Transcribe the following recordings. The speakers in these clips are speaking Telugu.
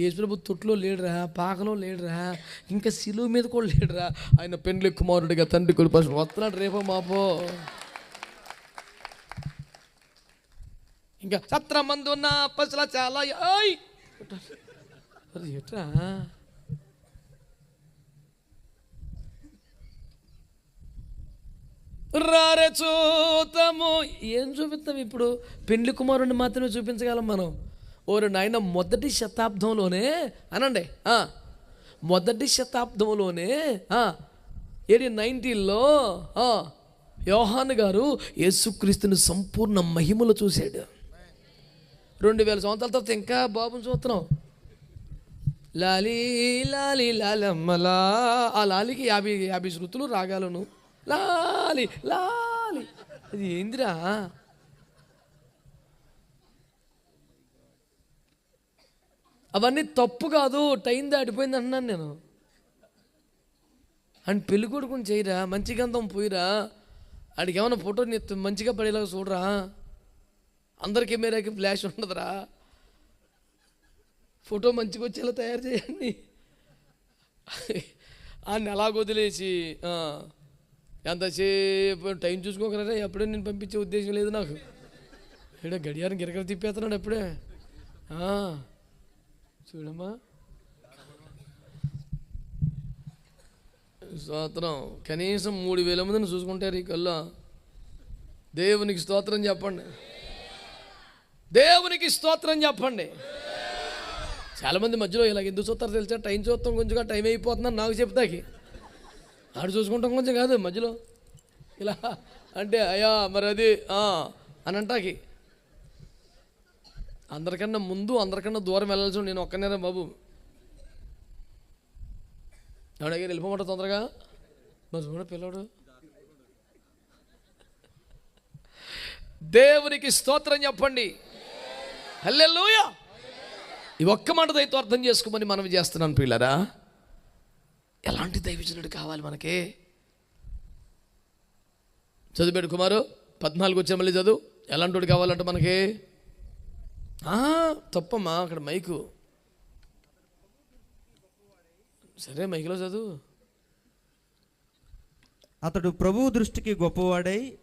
యేసుప్రభు తొట్లో లేడురా పాకలో లేడురా ఇంకా సిలువ మీద కూడా లేడురా. ఆయన పెండ్లి కుమారుడిగా తండ్రి కొలిపాల్సిన వస్తున్నాడు రేపో మాపో. ఇంకా సత్ర మంది ఉన్న పసుల చాలా ఎట్రా? రారే చూతాము. ఏం చూపిస్తాం ఇప్పుడు? పెండ్లి కుమారుడిని మాత్రమే చూపించగలం మనం. ఓరు నాయన మొదటి శతాబ్దంలోనే అనండి మొదటి శతాబ్దంలోనే ఆ, ఏడి నైన్టీన్లో యోహాన్ గారు యేసుక్రీస్తుని సంపూర్ణ మహిమలు చూశాడు. రెండు వేల సంవత్సరాల తర్వాత ఇంకా బాబుని చూస్తున్నాం. లాలి లాలి లాలమ్మలా ఆ లాలికి యాభై యాభై శృతులు రాగాలను. లాలి లాలి. అది ఏందిరా? అవన్నీ తప్పు కాదు టైం దాటిపోయింది అన్నాను నేను. అండ్ పెళ్ళి కొడుకుని చేయరా? మంచి గంధం పోయిరా? ఆడికి ఏమైనా ఫోటో మంచిగా పడేలాగా చూడరా? అందరి కెమెరాకి ఫ్లాష్ ఉండదురా. ఫోటో మంచిగా వచ్చేలా తయారు చేయండి. ఆయన అలా వదిలేసి ఎంతసేపు టైం చూసుకోగలరా? ఎప్పుడే నేను పంపించే ఉద్దేశం లేదు నాకు. ఇక్కడ గడియారం గిరగర తిప్పేస్తున్నాడు ఎప్పుడే. చూడమ్మా. స్తోత్రం. కనీసం మూడు వేల మందిని చూసుకుంటారు ఈ కల్లా దేవునికి స్తోత్రం చెప్పండి. దేవునికి స్తోత్రం చెప్పండి. చాలామంది మధ్యలో ఇలా ఎందుకు చూస్తారు తెలుసా? టైం చూస్తాం కొంచెంగా టైం అయిపోతుందని నాకు చెప్తాకి. ఆడు చూసుకుంటాం కొంచెం కాదు మధ్యలో. ఇలా అంటే అయ్యా మరి అది అని అంటాకి. అందరికన్నా ముందు అందరికన్నా దూరం వెళ్ళాల్సి నేను ఒక్కనేరా బాబు. ఎవడగా వెళ్ళిపోమంట తొందరగా? మరి చూడ పిల్లడు. దేవునికి స్తోత్రం చెప్పండి. హల్లెలూయా! ఈ ఒక్క మాట దయతో అర్థం చేసుకోమని మనం చేస్తున్నాను పిల్లరా. ఎలాంటి దైవజనుడు కావాలి మనకి? చదివాడు కుమారు పద్నాలుగు వచ్చే మళ్ళీ చదువు. ఎలాంటి వాడు కావాలంటే మనకి? తప్పమ్మా అక్కడ మైకు. సరే మైకులో చదువు. అతడు ప్రభువు దృష్టికి గొప్పవాడై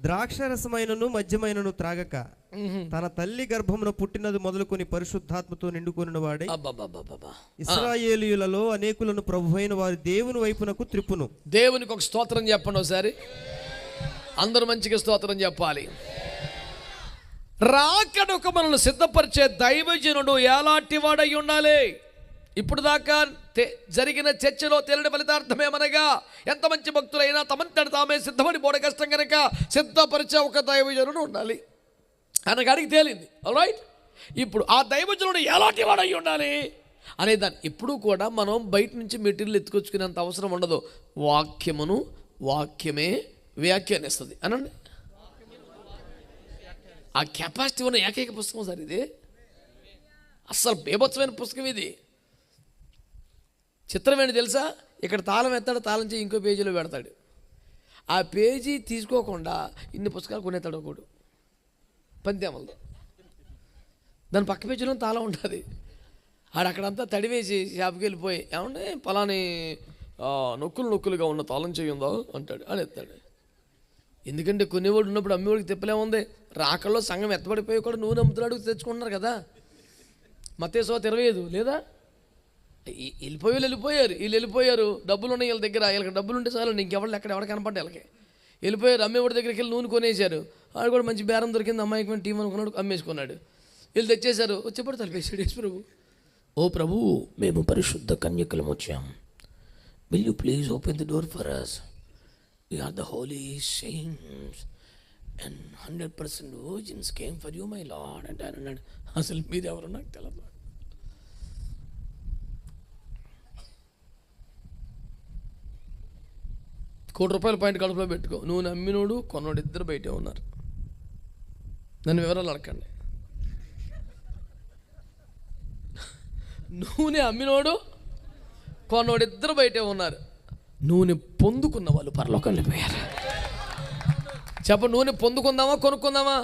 ద్రాక్షరసమైనను మద్యమైనను త్రాగక. తన తల్లి గర్భమున పుట్టినది మొదలుకొని పరిశుద్ధాత్మతో నిండుకొనిన వాడై. ఇస్రాయేలీయులలో అనేకులను ప్రభువైన వారి దేవుని వైపునకు త్రిప్పును. దేవునికి ఒక స్తోత్రం చెప్పండి ఒకసారి. అందరూ మంచిగా స్తోత్రం చెప్పాలి. రాకడొక మనల్ని సిద్ధపరిచే దైవజనుడు ఎలాంటి వాడై ఉండాలి. ఇప్పుడు దాకా జరిగిన చర్చలో తేలిన ఫలితార్థమేమనగా ఎంత మంచి భక్తులైనా తమంతటి తామే సిద్ధపడి పోవడం కష్టం కనుక సిద్ధపరిచే ఒక దైవజనుడు ఉండాలి. అనగాడికి తేలింది. రైట్ ఇప్పుడు ఆ దైవజనుడు ఎలాంటి వాడై ఉండాలి అనే దాన్ని ఇప్పుడు కూడా మనం బయట నుంచి మెటీరియల్ ఎత్తుకొచ్చుకునేంత అవసరం ఉండదు. వాక్యమును వాక్యమే వ్యాఖ్యానిస్తుంది. అనండి? ఆ కెపాసిటీ ఉన్న ఏకైక పుస్తకం సార్ ఇది. అస్సలు బీభత్సమైన పుస్తకం ఇది. చిత్రం ఏంటి తెలుసా? ఇక్కడ తాళం ఎత్తాడు తాళం చేయి ఇంకో పేజీలో పెడతాడు. ఆ పేజీ తీసుకోకుండా ఇన్ని పుస్తకాలు కొనేస్తాడు ఒకడు. పంతేమల్లో దాని పక్క పేజీలో తాళం ఉంటుంది. ఆడు అక్కడంతా తడివేసి షాప్కి వెళ్ళిపోయి ఏమంటే పలాని నొక్కులు నొక్కులుగా ఉన్న తాళం చేయి ఉందో? అంటాడు. అని ఎత్తాడు ఎందుకంటే కొనేవాడు ఉన్నప్పుడు అమ్మేవాడికి తిప్పలేముంది రాకల్లో సంఘం ఎత్తబడిపోయి కూడా నువ్వు నమ్ముతున్నాడు తెచ్చుకుంటున్నారు కదా. మతే సోత లేదా? ఈ- వెళ్ళిపోయి వాళ్ళు వెళ్ళిపోయారు. వీళ్ళు వెళ్ళిపోయారు. డబ్బులు ఉన్నాయి వీళ్ళ దగ్గర. వీళ్ళకి డబ్బులు ఉంటే చాలు ఇంకెవరు ఎక్కడ ఎవరు కనపడ్డా వీళ్ళకి? వెళ్ళిపోయారు. అమ్మేవాడి దగ్గరికి వెళ్ళి నూనె కొనేశారు. ఆడు కూడా మంచి బేరం దొరికింది. అమ్మాయికి టీం అనుకున్నాడు. అమ్మేసుకున్నాడు. వీళ్ళు తెచ్చేశారు. వచ్చేప్పుడు తలిపేశాడు యశ్ ప్రభు. ఓ ప్రభు మేము పరిశుద్ధ కన్యకులం వచ్చాం. Will you please open the door for us are the holy saints and hundred percent virgins came for you my lord అంటే ఆయన అన్నాడు అసలు మీరు ఎవరు నాకు తెలియదు కోటి రూపాయల పాయింట్ కడుపులో పెట్టుకో. నువ్వు నమ్మినోడు కొన్నోడు ఇద్దరు బయటే ఉన్నారు. నన్ను వివరాలు అడగండి. నూనె అమ్మినోడు కొన్నోడు ఇద్దరు బయటే ఉన్నారు. నూనె పొందుకున్న వాళ్ళు పరలోకం వెళ్ళిపోయారు చెప్ప నూనె పొందుకుందామా కొనుక్కుందామా?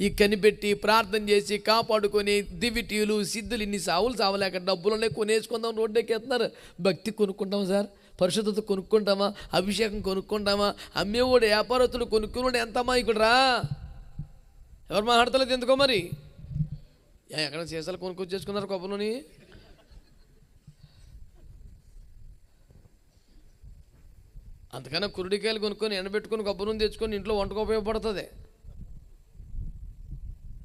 ఈ కనిపెట్టి ప్రార్థన చేసి కాపాడుకొని దివిటీలు సిద్ధులు ఇన్ని సావులు సావలేక డబ్బులనే కొనేసుకుందాం రోడ్డు ఎక్కేస్తున్నారు భక్తి కొనుక్కుంటాం సార్ పరిశుద్ధత కొనుక్కుంటామా అభిషేకం కొనుక్కుంటామా అమ్మేవాడు వ్యాపారస్తులు కొనుక్కున్నాడు ఎంత అమాయకుడురా? ఎవరు మాట్లాడతలేదు ఎందుకో మరి? ఎక్కడ సీసాలు కొనుక్కొచ్చి చేసుకున్నారు కొబ్బరిని అందుకని కురుడికాయలు కొనుక్కొని ఎండబెట్టుకొని కొబ్బరి నూనె తెచ్చుకొని ఇంట్లో వంటకు ఉపయోగపడుతుంది.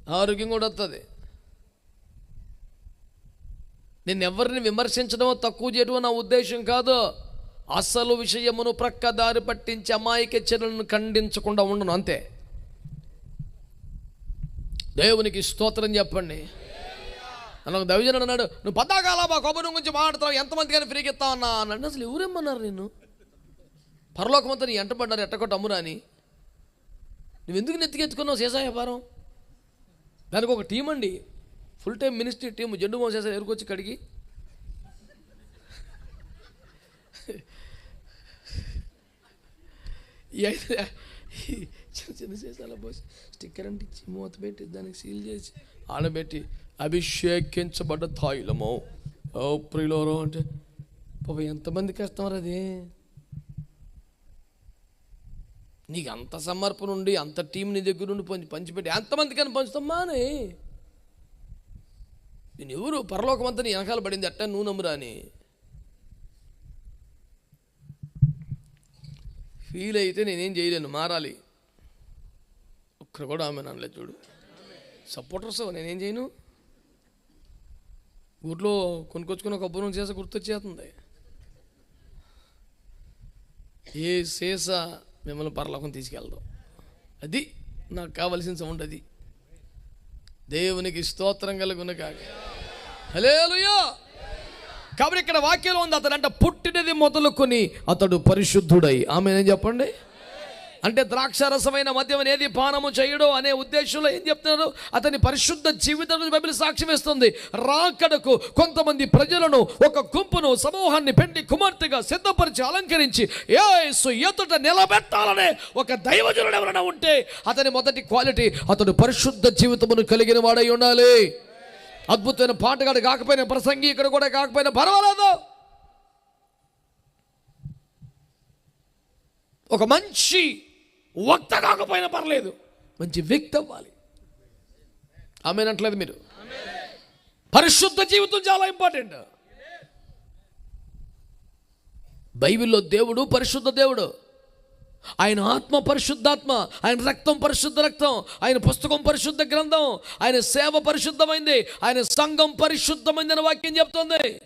ఆరోగ్యం కూడా వస్తుంది. నేను ఎవరిని విమర్శించడమో తక్కువ చేయడమో నా ఉద్దేశం కాదు. అసలు విషయమును ప్రక్క దారి పట్టించి అమాయక చర్యలను ఖండించకుండా ఉండను అంతే. దేవునికి స్తోత్రం చెప్పండి. అన్న దైవజనుడు అన్నాడు నువ్వు పద్దాకాల మా కొబ్బరి గురించి మాట్లాడతావు ఎంతమంది కానీ ఫ్రీకి ఇస్తావు అన్నా అన్నాడు. అసలు ఎవరేమన్నారు నేను పరలోకమంతా నీ ఎంటబడ్డారు ఎట్టకొట్ట అమ్మురా అని. నువ్వెందుకు నెత్తికెత్తుకున్నావు సీసా వ్యాపారం? దానికి ఒక టీం అండి ఫుల్ టైం మినిస్ట్రీ టీం జెండు మోసేసారు ఎరుకొచ్చి కడిగి. చిన్న చిన్న సీసాల పోసి స్టిక్కర్ అంటించి మూత పెట్టి దానికి సీల్ చేసి ఆడబెట్టి అభిషేకించబడ్డ తాయిలము. ఓ ప్రిలోరో అంటే పాప ఎంతమందికి వేస్తాం అది? నీకు అంత సమర్పణ ఉండి అంత టీం నీ దగ్గర ఉండి పంచి పంచిపెట్టి ఎంతమందికైనా పంచుతామా అని? నేను ఎవరు? పరలోకం అంతా నీ వెనకాల పడింది అట్ట నువ్వు నమ్మురా అని. ఫీల్ అయితే నేనేం చేయలేను మారాలి. ఒక్కరు కూడా ఆమె అనలేదు చూడు. సపోర్టర్స్ నేనేం చేయను? ఊర్లో కొనుక్కొచ్చుకున్న కొబ్బరి నుంచి చేస గుర్తొచ్చేస్తుంది. ఏ సీసా మిమ్మల్ని పరలోకం తీసుకెళ్దాం. అది నాకు కావలసిన సౌండ్ అది. దేవునికి స్తోత్రం కలుగును కాక హలేలుయా కాబట్టి ఇక్కడ వాక్యంలో ఉంది అతను అంటే పుట్టినది మొదలుకొని అతడు పరిశుద్ధుడై. ఆమె ఏం చెప్పండి? అంటే ద్రాక్షరసమైన మద్యం అనేది పానము చేయడు అనే ఉద్దేశంలో ఏం చెప్తున్నారు? అతని పరిశుద్ధ జీవితం బైబిల్ సాక్ష్యం ఇస్తుంది. రాకడకు కొంతమంది ప్రజలను ఒక గుంపును సమూహాన్ని పెండి కుమార్తెగా సిద్ధపరిచి అలంకరించి ఏసు ఎదుట నిలబెట్టాలనే ఒక దైవజనుడు ఎవరైనా ఉంటే అతని మొదటి క్వాలిటీ అతడు పరిశుద్ధ జీవితమును కలిగిన వాడై ఉండాలి. అద్భుతమైన పాటగాడు కాకపోయినా ప్రసంగి ఇక్కడ కూడా కాకపోయినా పర్వాలేదు. ఒక మంచి వక్త కాకపోయినా పర్లేదు. మంచి వ్యక్తి అవ్వాలి ఆమెనట్లేదు మీరు? పరిశుద్ధ జీవితం చాలా ఇంపార్టెంట్. బైబిల్లో దేవుడు పరిశుద్ధ దేవుడు. ఆయన ఆత్మ పరిశుద్ధాత్మ ఆయన రక్తం పరిశుద్ధ రక్తం ఆయన పుస్తకం పరిశుద్ధ గ్రంథం ఆయన సేవ పరిశుద్ధమైంది ఆయన సంఘం పరిశుద్ధమైందని వాక్యం చెప్తుంది.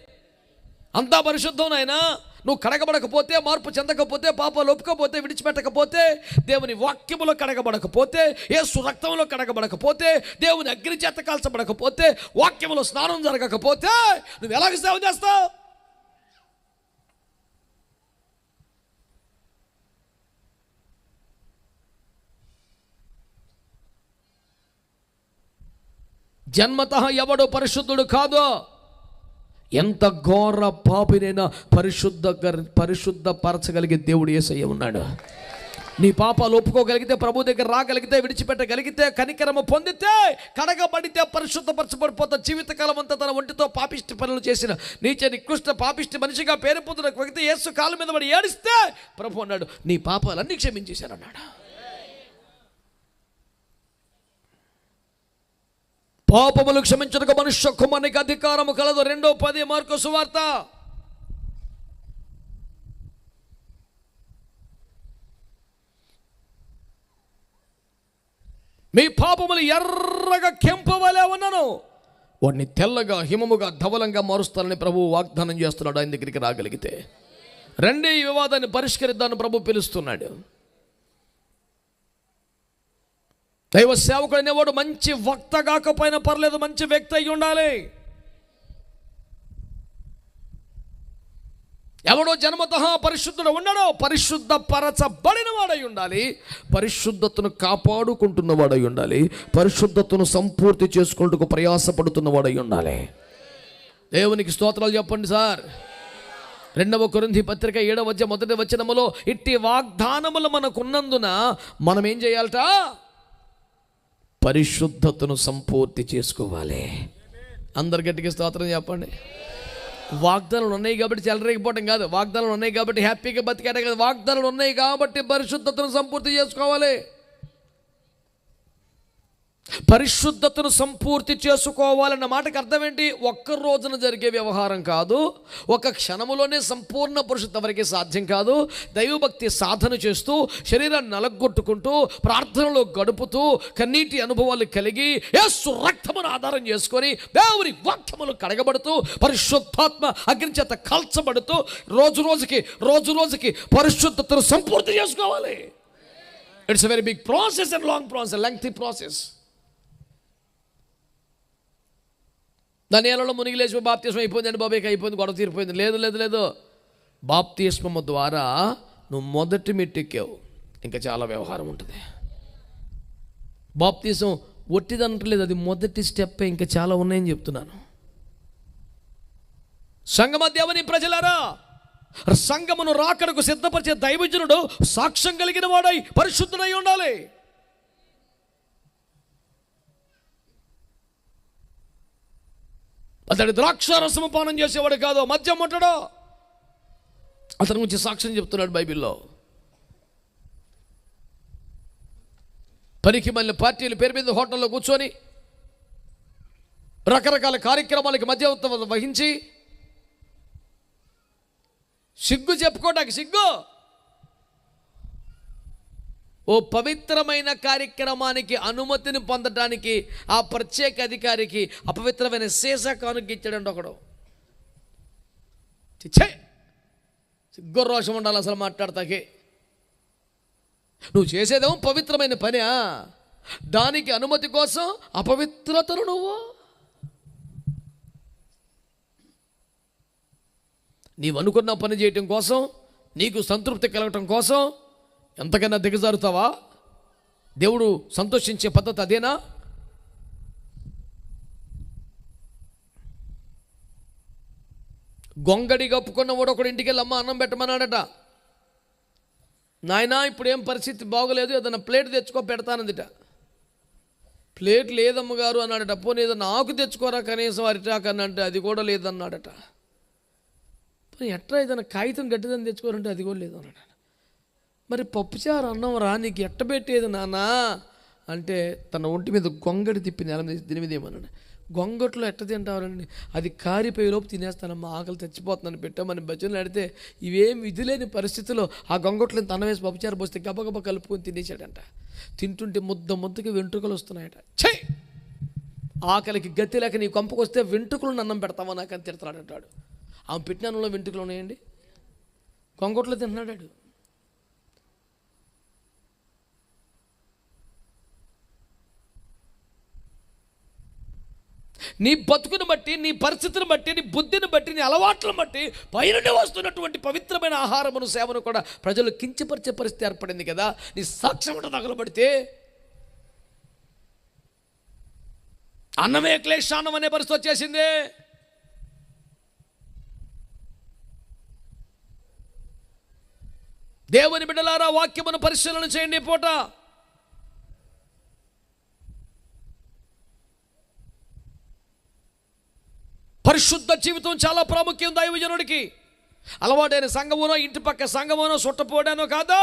అంతా పరిశుద్ధం నాయనా? నువ్వు కడగబడకపోతే మార్పు చెందకపోతే పాపాలు ఒప్పుకోపోతే విడిచిపెట్టకపోతే దేవుని వాక్యములో కడగబడకపోతే ఏ రక్తంలో కడగబడకపోతే దేవుని అగ్ని చేత కాల్చబడకపోతే వాక్యములో స్నానం జరగకపోతే నువ్వు ఎలాగ సేవ చేస్తావు? జన్మత ఎవడు పరిశుద్ధుడు కాదు ఎంత ఘోర పాపినైనా పరిశుద్ధ పరిశుద్ధ పరచగలిగే దేవుడు ఏసయ్య ఉన్నాడు. నీ పాపాలు ఒప్పుకోగలిగితే ప్రభు దగ్గర రాగలిగితే విడిచిపెట్టగలిగితే కనికరము పొందితే కడగబడితే పరిశుద్ధపరచబడిపోతా జీవితకాలం అంతా తన ఒంటితో పాపిష్టి పనులు చేసిన నీచ నికృష్ట పాపిష్టి మనిషిగా పేరు పొందిన వ్యక్తి యేసు కాలు మీద పడి ఏడిస్తే ప్రభు అన్నాడు నీ పాపాలన్నీ క్షమించేశానన్నాడు. పాపములు క్షమించడానికి మనుష్య కుమారునికి అధికారము కలదు. రెండో పది మార్కు సువార్త మీ పాపములు ఎర్రగా కెంపవలే ఉన్నాను. వాడిని తెల్లగా హిమముగా ధవలంగా మారుస్తానని ప్రభు వాగ్దానం చేస్తున్నాడు. ఆయన దగ్గరికి రాగలిగితే. రెండే ఈ వివాదాన్ని పరిష్కరిద్దాన్ని ప్రభు పిలుస్తున్నాడు. దైవ సేవకుడు అనేవాడు మంచి వక్త కాకపోయినా పర్లేదు మంచి వ్యక్తి అయి ఉండాలి. ఎవడో జన్మత పరిశుద్ధుడు ఉండడో పరిశుద్ధ పరచబడిన వాడై ఉండాలి. పరిశుద్ధతను కాపాడుకుంటున్న వాడై ఉండాలి. పరిశుద్ధతను సంపూర్తి చేసుకుంటూ ప్రయాసపడుతున్న వాడై ఉండాలి. దేవునికి స్తోత్రాలు చెప్పండి సార్. రెండవ కొరింథీ పత్రిక ఏడవ వచ్చే మొదటి వచనములో ఇట్టి వాగ్దానములు మనకున్నందున మనం ఏం చేయాలట? పరిశుద్ధతను సంపూర్తి చేసుకోవాలి. అందరు గట్టికి స్తోత్రం చెప్పండి. వాగ్దానాలు ఉన్నాయి కాబట్టి చెలరేగిపోవటం కాదు. వాగ్దానాలు ఉన్నాయి కాబట్టి హ్యాపీగా బతికేట కాదు. వాగ్దానాలు ఉన్నాయి కాబట్టి పరిశుద్ధతను సంపూర్తి చేసుకోవాలి. పరిశుద్ధతను సంపూర్తి చేసుకోవాలన్న మాటకి అర్థం ఏంటి ఒక్క రోజున జరిగే వ్యవహారం కాదు ఒక క్షణములోనే సంపూర్ణ పురుషుత వరకే సాధ్యం కాదు. దైవభక్తి సాధన చేస్తూ శరీరాన్ని నలగొట్టుకుంటూ ప్రార్థనలో గడుపుతూ కన్నీటి అనుభవాలు కలిగి యేసు రక్తమును ఆధారం చేసుకొని దేవుని వాక్యములు కడగబడుతూ పరిశుద్ధాత్మ అగ్నిచేత కాల్చబడుతూ రోజు రోజుకి రోజు రోజుకి పరిశుద్ధతను సంపూర్తి చేసుకోవాలి. It's very big process and long process lengthy process దాని నేలలో మునిగి లేచి బాప్తిస్మం అయిపోయిందండి బాబాయ్కి అయిపోయింది గొడవ తీరిపోయింది. లేదు లేదు లేదు. బాప్తిస్మము ద్వారా నువ్వు మొదటి మెట్టెక్కావు. ఇంకా చాలా వ్యవహారం ఉంటుంది. బాప్తిసం ఒట్టిదనట్లేదు అది మొదటి స్టెప్ ఇంకా చాలా ఉన్నాయని చెప్తున్నాను. సంగమ దేవుని ప్రజలారా సంగమును రాకడకు సిద్ధపరిచే దైవజనుడు సాక్ష్యం కలిగిన వాడై పరిశుద్ధుడై ఉండాలి. అతడు ద్రాక్షారసము పానం చేసేవాడు కాదు మద్యం ముట్టడో. అతని గురించి సాక్ష్యం చెప్తున్నాడు బైబిల్లో. పనికి మళ్ళీ పార్టీలు పేరు మీద హోటల్లో కూర్చొని రకరకాల కార్యక్రమాలకి మధ్యవర్తం వహించి సిగ్గు చెప్పుకోవటానికి సిగ్గు. ఓ పవిత్రమైన కార్యక్రమానికి అనుమతిని పొందటానికి ఆ ప్రత్యేక అధికారికి అపవిత్రమైన శేష కానుక ఒకడు. చిచ్చే! సిగ్గు రోషం ఉండాలి అసలు మాట్లాడతాకి. నువ్వు చేసేదేమో పవిత్రమైన పనియా దానికి అనుమతి కోసం అపవిత్రతను నువ్వు. నీవు అనుకున్న పని చేయటం కోసం నీకు సంతృప్తి కలగటం కోసం ఎంతకన్నా దిగజారుతావా? దేవుడు సంతోషించే పద్ధతి అదేనా? గొంగడి కప్పుకున్న వాడు ఒకడు ఇంటికి వెళ్ళి అమ్మ అన్నం పెట్టమన్నాడట. నాయన ఇప్పుడు ఏం పరిస్థితి బాగోలేదు ఏదైనా ప్లేట్ తెచ్చుకో పెడతానందిట. ప్లేట్ లేదమ్మ గారు అన్నాడట. పోనీ ఏదన్నా ఆకు తెచ్చుకోరా కనీసం అరిటాకని అంటే అది కూడా లేదన్నాడట. పోనీ ఎట్లా ఏదైనా కాగితం గట్టిదని తెచ్చుకోరంటే అది కూడా లేదన్నాడు మరి పప్పుచారు అన్నం రా నీకు ఎట్టబెట్టేది నానా అంటే తన ఒంటి మీద గొంగడి తిప్పి నెల మీద దీని మీద ఏమన్నాడు? గొంగట్లో ఎట్ట తింటారండి అది కారిపోయే లోపు తినేస్తానమ్మా ఆకలి చచ్చిపోతున్నాను పెట్టామని భజనలు అడితే ఇవేం విధి లేని పరిస్థితిలో ఆ గొంగట్లో తన వేసి పప్పుచారు పోస్తే గబగబ కలుపుకొని తినేసాడంట తింటుంటే ముద్ద ముద్దకి వెంట్రుకలు వస్తున్నాయట. ఛై! ఆకలికి గతి లేక నీ కొంపకొస్తే వెంట్రుకలను వెంట్రుకలు అన్నం పెడతావా నాకు అని తిడతాడంటాడు. ఆమె పెట్టిన అన్నంలో వెంట్రుకలు ఉన్నాయండి? గొంగట్లో తింటున్నాడు నీ బతుకును బట్టి నీ పరిస్థితిని బట్టి నీ బుద్ధిని బట్టి నీ అలవాట్లను బట్టి పైనుండి వస్తున్నటువంటి పవిత్రమైన ఆహారమును సేవను కూడా ప్రజలు కించపరిచే పరిస్థితి ఏర్పడింది కదా. నీ సాక్ష్యం తగలబడితే అన్నమే క్లేశాన్నం అనే పరిస్థితి వచ్చేసింది. దేవుని బిడ్డలారా వాక్యమును పరిశీలన చేయండి పూట. పరిశుద్ధ జీవితం చాలా ప్రాముఖ్యం దైవజనుడికి. అలవాటైన సంఘమునో ఇంటి పక్క సంఘమునో సుట్టపోడానో కాదా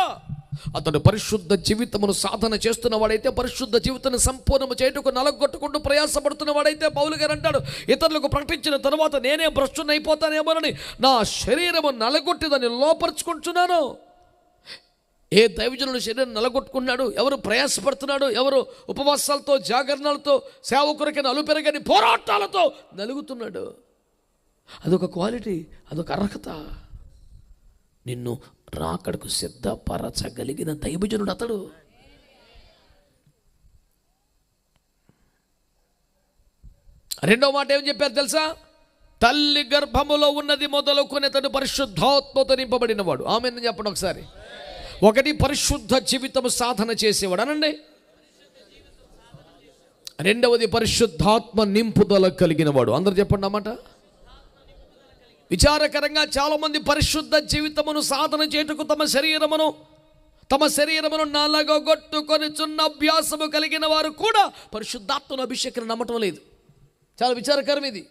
అతడు పరిశుద్ధ జీవితమును సాధన చేస్తున్న వాడైతే పరిశుద్ధ జీవితాన్ని సంపూర్ణము చేయటకు నలగొట్టుకుంటూ ప్రయాసపడుతున్న వాడైతే పౌలు గారు అంటాడు ఇతరులకు ప్రకటించిన తర్వాత నేనే భ్రష్టునైపోతానేమోనని నా శరీరము నలగొట్టి దాన్ని లోపరుచుకుంటున్నాను. ఏ దైవజనుడు శరీరం నలగొట్టుకున్నాడు ఎవరు ప్రయాసపడుతున్నాడు ఎవరు ఉపవాసాలతో జాగరణలతో సేవకురకి అలుపెరగని పోరాటాలతో నలుగుతున్నాడు. అదొక క్వాలిటీ అదొక అర్హత. నిన్ను రాకడకు సిద్ధపరచగలిగిన దైవజనుడు అతడు. రెండో మాట ఏం చెప్పారు తెలుసా? తల్లి గర్భములో ఉన్నది మొదలుకొని అతడు పరిశుద్ధాత్మతో నింపబడినవాడు. ఆమె చెప్పండి ఒకసారి. ఒకటి పరిశుద్ధ జీవితము సాధన చేసేవాడు అనండి. రెండవది పరిశుద్ధాత్మ నింపుదల కలిగిన వాడు అందరు చెప్పండి అన్నమాట విచారకరంగా చాలామంది పరిశుద్ధ జీవితమును సాధన చేయుటకు తమ శరీరమును తమ శరీరమును నలగొట్టుకొనిచున్న అభ్యాసము కలిగిన వారు కూడా పరిశుద్ధాత్మను అభిషేకం నమ్మటం లేదు. చాలా విచారకరం ఇది.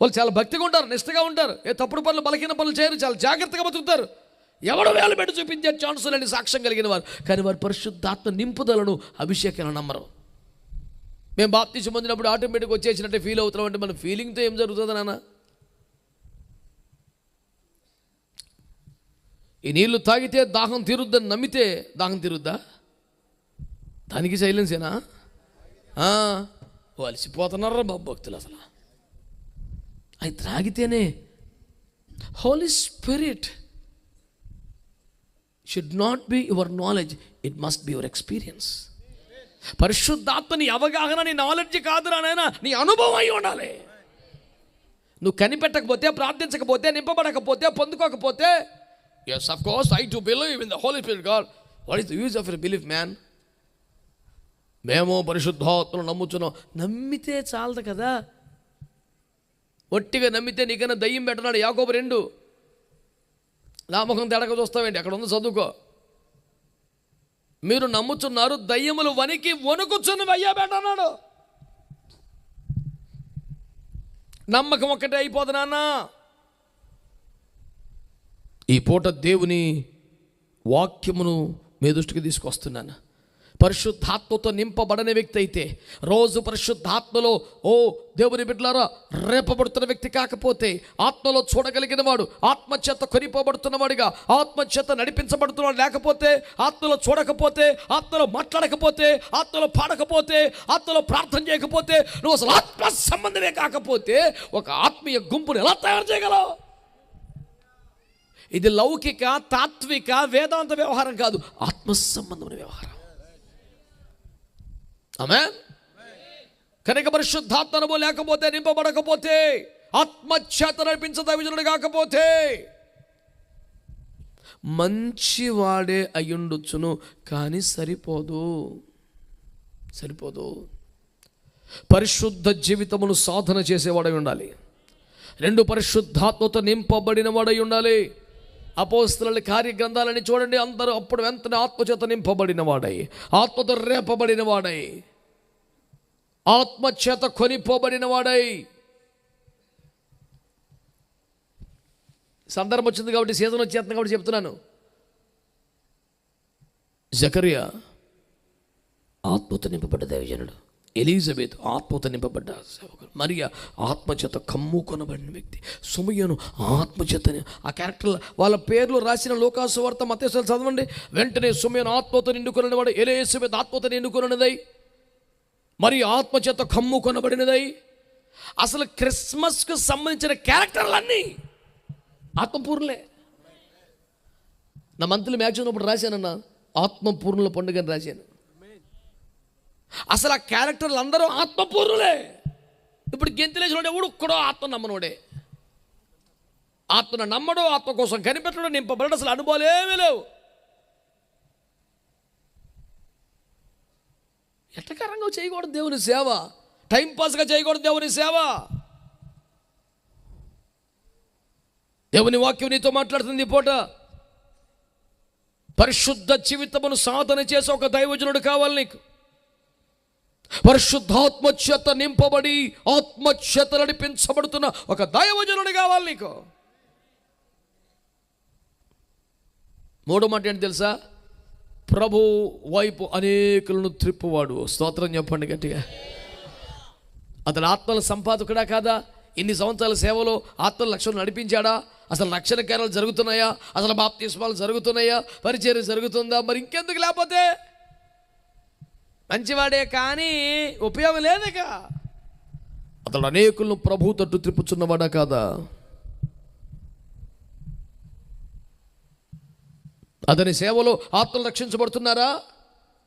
వాళ్ళు చాలా భక్తిగా ఉంటారు నిష్ఠగా ఉంటారు. ఏ తప్పుడు పనులు బలహీన పనులు చేయరు చాలా జాగ్రత్తగా బతుకుతారు. ఎవడు వేలు పెట్టి చూపించే ఛాన్స్ లేని సాక్ష్యం కలిగిన వారు. కానీ వారు పరిశుద్ధాత్మ నింపుదలను అభిషేకాలను నమ్మరు. మేము బాప్తీసం పొందినప్పుడు ఆటోమేటిక్ వచ్చేసినట్టే ఫీల్ అవుతున్నాం. అంటే మన ఫీలింగ్తో ఏం జరుగుతుంది నాన్న? ఈ నీళ్ళు తాగితే దాహం తీరుద్దని నమ్మితే దాహం తీరుద్దా? దానికి సైలెన్సేనా ఆ, అలసిపోతున్నారా బాబు భక్తులు అసలు. అవి త్రాగితేనే holy spirit should not be your knowledge it must be your experience పరిశుద్ధాత్మ నీ అవగాహన నీ నాలెడ్జ్ కాదురా నాయన నీ అనుభవం అయి ఉండాలి. నువ్వు కనిపెట్టకపోతే ప్రార్థించకపోతే నింపబడకపోతే పొందుకోకపోతే yes of course I to believe in the holy feel God what is the use of your belief man మేము పరిశుద్ధాత్మను నమ్ముతున్నాం నమ్మితే చాలదు కదా. ఒట్టిగా నమ్మితే నీకన్నా దయ్యం పెట్టనాడు యాకోబు రెండు. నా ముఖం తేడక చూస్తావేంటి? అక్కడ ఉంది చదువుకో. మీరు నమ్ముచున్నారు దయ్యములు వనికి వణుకుచున్నవి అయ్యా పెట్టన్నాడు నమ్మకం ఒక్కటే అయిపోదు నాన్న. ఈ పూట దేవుని వాక్యమును మీ దృష్టికి తీసుకొస్తున్నాను. పరిశుద్ధాత్మతో నింపబడని వ్యక్తి అయితే రోజు పరిశుద్ధాత్మలో ఓ దేవుని బిడ్డలారా రేపబడుతున్న వ్యక్తి కాకపోతే ఆత్మలో చూడగలిగిన వాడు ఆత్మచేత కొనిపోబడుతున్నవాడిగా ఆత్మచేత నడిపించబడుతున్నాడు లేకపోతే ఆత్మలో చూడకపోతే ఆత్మలో మాట్లాడకపోతే ఆత్మలో పాడకపోతే ఆత్మలో ప్రార్థన చేయకపోతే నువ్వు అసలు ఆత్మ సంబంధమే కాకపోతే ఒక ఆత్మీయ గుంపును ఎలా తయారు చేయగలవు? ఇది లౌకిక తాత్విక వేదాంత వ్యవహారం కాదు ఆత్మ సంబంధమైన వ్యవహారం. ఆమె కనుక పరిశుద్ధాత్మనము లేకపోతే నింపబడకపోతే ఆత్మచేత నడిపించదవిజనుడు కాకపోతే మంచివాడే అయ్యుండొచ్చును కానీ సరిపోదు. సరిపోదు. పరిశుద్ధ జీవితమును సాధన చేసేవాడై ఉండాలి. రెండు పరిశుద్ధాత్మతో నింపబడిన వాడై ఉండాలి. అపోస్తుల కార్యగ్రంథాలని చూడండి. అందరూ అప్పుడు వెంటనే ఆత్మచేత నింపబడిన వాడై ఆత్మతో రేపబడిన వాడై ఆత్మచేత కొనిపోబడిన వాడై సందర్భం వచ్చింది కాబట్టి సీజన్ వచ్చేస్తుంది కాబట్టి చెప్తున్నాను. జకరియా ఆత్మతో నింపబడ్డ దైవజనుడు. ఎలిజబెత్ ఆత్మతో నింపబడ్డ సేవకుడు. మరియా ఆత్మచేత కమ్ముకొనబడిన వ్యక్తి. సుమయ్యను ఆత్మచేత ఆ క్యారెక్టర్ వాళ్ళ పేర్లు రాసిన లోకాసు వార్త మతేశ్వరు చదవండి. వెంటనే సుమయ్యను ఆత్మతో నిండుకొనివాడు ఎలిజబెత్ ఆత్మతో నిండుకొనినదై. మరి ఆత్మచేత కమ్ముకొనబడినదై అసలు క్రిస్మస్కు సంబంధించిన క్యారెక్టర్లన్నీ ఆత్మపూర్ణలే. నా మంత్రులు మ్యాచ్ ఉన్నప్పుడు రాశానన్న ఆత్మపూర్ణుల పండుగని రాశాను. అసలు ఆ క్యారెక్టర్లు అందరూ ఆత్మపూర్ణులే. ఇప్పుడు గెంతులేసినోడే ఎవడు ఒక్కడో ఆత్మ నమ్మనోడే. ఆత్మను నమ్మడు ఆత్మ కోసం కనిపెట్టడం నింపబడడం అసలు అనుభవాలు ఏమీ లేవు. ఎట్టకరంగా చేయకూడదు దేవుని సేవ. టైంపాస్గా చేయకూడదు దేవుని సేవ. దేవుని వాక్యం నీతో మాట్లాడుతుంది పూట. పరిశుద్ధ జీవితమును సాధన చేసే ఒక దైవజనుడు కావాలి నీకు. పరిశుద్ధాత్మచేత నింపబడి ఆత్మచేత నడిపించబడుతున్న ఒక దైవజనుడు కావాలి నీకు. మూడో మాట ఏంటి తెలుసా? ప్రభు వైపు అనేకులను త్రిప్పువాడు. స్తోత్రం చెప్పండి గట్టిగా. అతను ఆత్మల సంపాదకుడా కాదా? ఇన్ని సంవత్సరాల సేవలో ఆత్మల లక్ష్యం నడిపించాడా? అసలు రక్షణ కార్యాలు జరుగుతున్నాయా? అసలు బాప్తిస్మాలు జరుగుతున్నాయా? పరిచర్య జరుగుతుందా? మరి ఇంకెందుకు లేకపోతే? మంచివాడే కానీ ఉపయోగం లేదుక అతడు అనేకులను ప్రభు తట్టు త్రిప్పుచున్నవాడా కాదా? అతని సేవలో ఆత్మలు రక్షించబడుతున్నారా?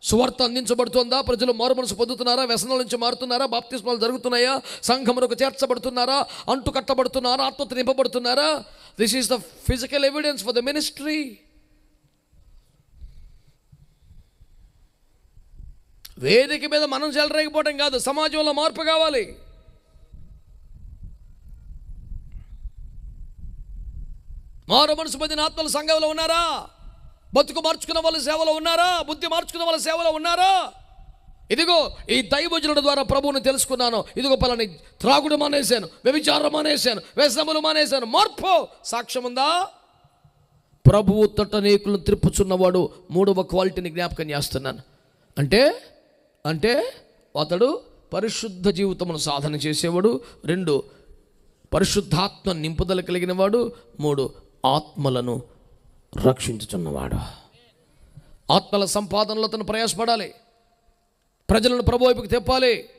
సువార్త అందించబడుతుందా? ప్రజలు మారు మనసు పొందుతున్నారా? వ్యసనాల నుంచి మారుతున్నారా? బాప్తిస్మాలు జరుగుతున్నాయా? సంఘములకు చేర్చబడుతున్నారా? అంటు కట్టబడుతున్నారా ఆత్మతో నింపబడుతున్నారా? This is the physical evidence for the ministry వేదిక మీద మనం చెలరేగిపోవడం కాదు సమాజంలో మార్పు కావాలి. మారు మనసు పొందిన ఆత్మలు సంఘంలో ఉన్నారా? బతుకు మార్చుకున్న వాళ్ళ సేవలో ఉన్నారా? బుద్ధి మార్చుకున్న వాళ్ళ సేవలో ఉన్నారా? ఇదిగో ఈ దైవజనుల ద్వారా ప్రభువుని తెలుసుకున్నాను. ఇదిగో పలాని త్రాగుడు మానేశాను వ్యభిచారం మానేశాను వ్యసనములు మానేశాను. మార్పు! సాక్ష్యం ఉందా? ప్రభువు తొట్టనేకులను త్రిప్పుచున్నవాడు మూడవ క్వాలిటీని జ్ఞాపకం చేస్తున్నాను. అంటే అంటే అతడు పరిశుద్ధ జీవితమును సాధన చేసేవాడు రెండు పరిశుద్ధాత్మ నింపుదల కలిగిన వాడు మూడు ఆత్మలను రక్షించుచున్నవాడు. ఆత్మల సంపాదనలో తను ప్రయాసపడాలి. ప్రజలను ప్రభువైపుకి తెప్పాలి.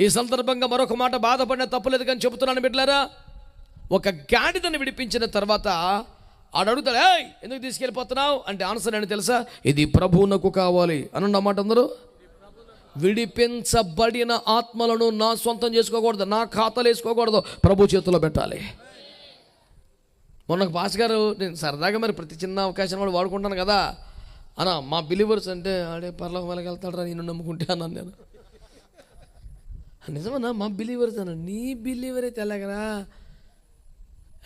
ఈ సందర్భంగా మరొక మాట బాధపడిన తప్పులేదు కానీ చెబుతున్నాను బిడ్డలారా. ఒక గాడిదను విడిపించిన తర్వాత ఆడు అడుగుతాడు ఎందుకు తీసుకెళ్ళిపోతున్నావు? అంటే ఆన్సర్ అని తెలుసా? ఇది ప్రభువునకు కావాలి. అని అన్నమాట అందరూ. విడిపించబడిన ఆత్మలను నా సొంతం చేసుకోకూడదు నా ఖాతాలు వేసుకోకూడదు. ప్రభు చేతిలో పెట్టాలి. మొన్న పాస్ గారు నేను సరదాగా మరి ప్రతి చిన్న అవకాశం కూడా వాడుకుంటాను కదా. అన్న మా బిలీవర్స్ అంటే ఆడే పర్లోకి వెళ్ళగలుగుతాడు రా నేను నమ్ముకుంటే అన్నాను నేను. నిజమన్నా మా బిలీవర్స్ అన్న నీ బిలీవర్ అయితే ఎలాగరా?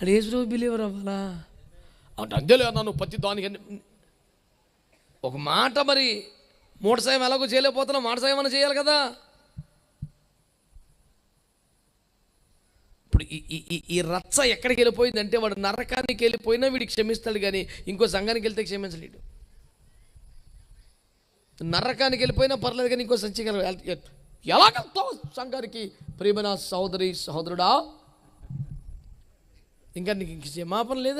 అది ఏసు బిలీవర్ అవ్వాలా? అంటే అంతేలే అన్నాను ప్రతి దానికి ఒక మాట మరి మూడు సాయం ఎలాగో చేయలేకపోతున్నావు మాట సాయం అని చేయాలి కదా. ఇప్పుడు ఈ ఈ- రచ్చ ఎక్కడికి వెళ్ళిపోయిందంటే వాడు నరకానికి వెళ్ళిపోయినా వీడికి క్షమిస్తాడు కానీ ఇంకో సంఘానికి వెళ్తే క్షమించలేడు. నరకానికి వెళ్ళిపోయినా పర్లేదు కానీ ఇంకో సంచిక ఎలాగెళ్తావు సంఘానికి ప్రియమైన సహోదరి సహోదరుడా? ఇంకా నీకు ఇంక క్షమాపణ లేదు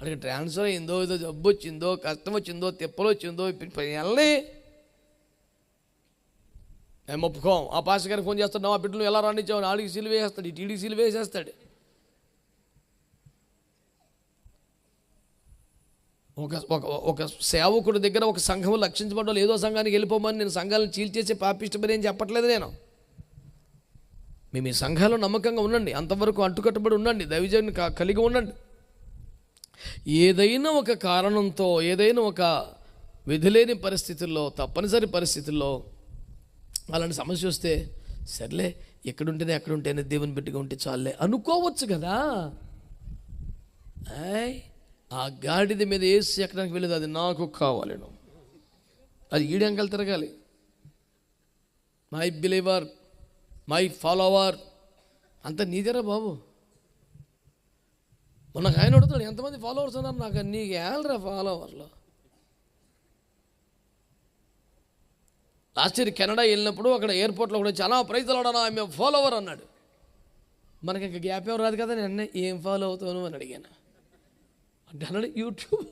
అడిగి ట్రాన్స్ఫర్ అయిందో ఏదో జబ్బు వచ్చిందో కష్టం వచ్చిందో తిప్పలు వచ్చిందో వెళ్ళి మేము ఒప్పుకోం. ఆ పాస్ గారికి ఫోన్ చేస్తాడు ఆ బిడ్డలు ఎలా రాణించావు? ఆడికి సీలు వేసేస్తాడు టీడీ ఈడికి సీలు వేసేస్తాడు. ఒక ఒక ఒక సేవకుడి దగ్గర ఒక సంఘం లక్షించబడ్డ ఏదో సంఘానికి వెళ్ళిపోమని నేను సంఘాలను చీల్చేసి పాపిష్టమని ఏం చెప్పట్లేదు నేను. మేము ఈ సంఘాలు నమ్మకంగా ఉండండి. అంతవరకు అంటుకట్టుబడి ఉండండి. దైవజన్ కలిగి ఉండండి. ఏదైనా ఒక కారణంతో ఏదైనా ఒక విధిలేని పరిస్థితుల్లో తప్పనిసరి పరిస్థితుల్లో అలాంటి సమస్య వస్తే సర్లే ఎక్కడుంటేనే ఎక్కడుంటేనే దేవుని బిడ్డగా ఉంటే చాలే అనుకోవచ్చు కదా? ఆయ్ ఆ గాడిద మీద వేసి ఎక్కడానికి వెళ్ళేది? అది నాకు కావాలను. అది ఈడంకలు తిరగాలి. మై బిలీవర్ మై ఫాలోవర్ అంత నీదేరా బాబు? మొన్న ఆయన అడుగుతాడు ఎంతమంది ఫాలోవర్స్ ఉన్నారు నాకు? నీకు ఏళ్ళరా ఫాలోవర్లు లాస్ట్ ఇయర్ కెనడా వెళ్ళినప్పుడు అక్కడ ఎయిర్పోర్ట్లో కూడా చాలా ప్రైజ్లాడా ఆమె ఫాలోవర్ అన్నాడు. మనకి ఇంకా గ్యాప్ ఏం రాదు కదా నేను ఏం ఫాలో అవుతాను అని అడిగాను. అంటే అన్నాడు యూట్యూబ్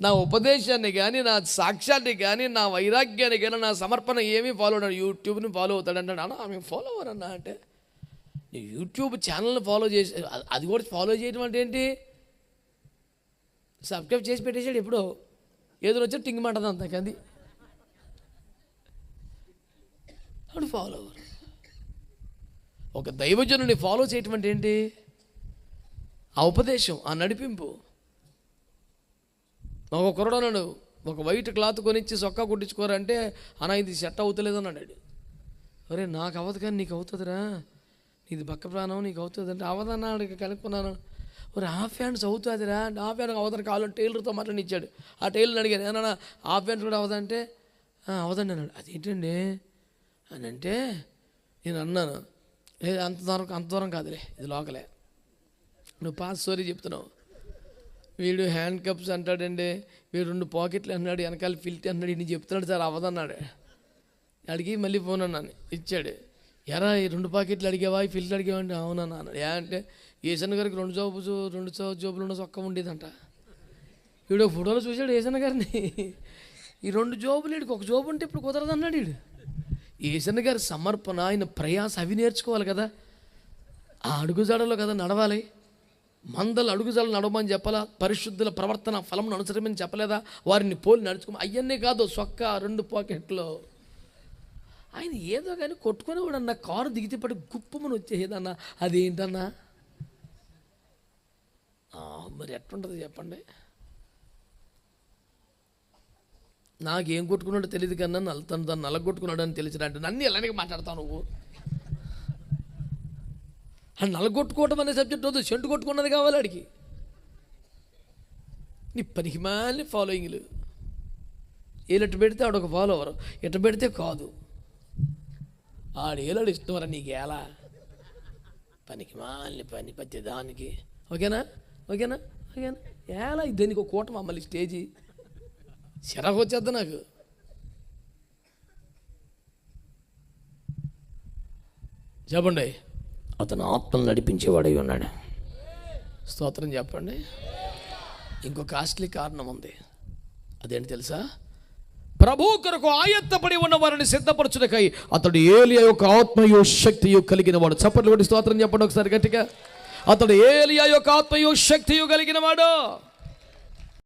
నా ఉపదేశాన్ని కానీ నా సాక్ష్యాన్ని కానీ నా వైరాగ్యాన్ని కానీ నా సమర్పణ ఏమీ ఫాలో అన్నాడు యూట్యూబ్ని ఫాలో అవుతాడు అన్నాడు అన్న ఆమె ఫాలోవర్ అన్నా అంటే యూట్యూబ్ ఛానల్ని ఫాలో చేసి అది- కూడా ఫాలో చేయడం అంటే ఏంటి? సబ్స్క్రైబ్ చేసి పెట్టేసాడు ఎప్పుడో. ఏదో వచ్చి టింగ్ మంటది అంత కంది అప్పుడు ఫాలోవర్ ఒక దైవజనుని ఫాలో చేయటం అంటే ఏంటి? ఆ ఉపదేశం ఆ నడిపింపు. ఒక కుర్రడు అన్నాడు ఒక వైట్ క్లాత్ కొనిచ్చి సొక్కా కుట్టించుకోరంటే అన్న ఇది సెట్ అవుతలేదు అన్నాడు అరే నాకు అవ్వదు కానీ నీకు అవుతుందిరా. నీది పక్క ప్రాణం నీకు అవుతుందంటే అవదన్నా అడిగి కనుక్కున్నాను. ఒరే హాఫ్ హ్యాండ్స్ అవుతుందిరా అంటే హాఫ్ హ్యాండ్ అవదని కావాలని టైలర్తో మాట్లాడి ఇచ్చాడు ఆ టైలర్ని అడిగాను ఏమన్నా హాఫ్ హ్యాండ్స్ కూడా అవదంటే అవదండి అన్నాడు. అదేంటండి? అని అంటే నేను అన్నాను ఏ అంత దూరం అంత దూరం కాదులే ఇది లోకలే. నువ్వు పాస్ స్టోరీ చెప్తున్నావు. వీడు హ్యాండ్ కప్స్ అంటాడండి వీడు రెండు పాకెట్లు అన్నాడు వెనకాల ఫిల్టీ అన్నాడు ఇన్ని చెప్తున్నాడు సార్ అవదన్నాడు అడిగి మళ్ళీ ఫోన్ అన్నాను ఇచ్చాడు. ఎరా ఈ రెండు పాకెట్లు అడిగావా ఈ ఫిల్టర్ అడిగావా అవునా అన్నాడు ఏ అంటే ఏసన్న గారికి రెండు జాబు రెండు జాబులు జోబులు ఉన్న సొక్క ఉండేదంట. వీడు ఫోటోలో చూశాడు ఏసన్న గారిని. ఈ రెండు జోబులు వీడికి ఒక జాబు ఉంటే ఇప్పుడు కుదరదు అన్నాడు వీడు ఏసన్న గారి సమర్పణ ఆయన ప్రయాస అవి నేర్చుకోవాలి కదా. ఆ అడుగుజాడలో కదా నడవాలి. మందలు అడుగుజాడలు నడవమని చెప్పాలా? పరిశుద్ధుల ప్రవర్తన ఫలం అనుసరమని చెప్పలేదా? వారిని పోలి నడుచుకోమని. అవన్నీ కాదు సొక్క రెండు పాకెట్లో. ఆయన ఏదో కానీ కొట్టుకొని కూడా అన్న కారు దిగితే పడి గుప్పమని వచ్చేదన్నా అదేంటన్నా? మరి ఎట్లుంటుంది చెప్పండి. నాకేం కొట్టుకున్నాడో తెలియదు కన్నా నల్ల తను దాన్ని నల్లగొట్టుకున్నాడు అని తెలిసిన నన్ను ఎలాగే మాట్లాడతావు నువ్వు? ఆ నలగొట్టుకోవటం అనే సబ్జెక్ట్ వద్దు చెంటు కొట్టుకున్నది కావాలి అడిగి నీ పనికిమాలి ఫాలోయింగ్లు ఏలట్టు పెడితే ఆడొక ఫాలోవర్ ఇటు పెడితే కాదు. ఆడు ఏలాడు ఇష్టమరా నీకు ఎలా? పనికి మాలిన పని ప్రతి దానికి ఓకేనా? ఓకేనా? ఓకేనా? ఎలా దీనికి ఒక కూట మమ్మల్ని స్టేజీ? చిరాకు వచ్చేద్దా నాకు? చెప్పండి. అతను ఆత్మను నడిపించేవాడై ఉన్నాడు. స్తోత్రం చెప్పండి. ఇంకో కాస్ట్లీ కారణం ఉంది. అదేంటి తెలుసా? ప్రభు కొరకు ఆయత్తపడి ఉన్న వారిని సిద్ధపరచుటకై అతడు ఏలియా యొక్క ఆత్మయో శక్తియో కలిగిన వాడు చప్పట్లు కొట్టి స్తోత్రం చెప్పండి ఒకసారి గట్టిగా. అతడు ఏలియా యొక్క ఆత్మయో శక్తియో కలిగిన వాడు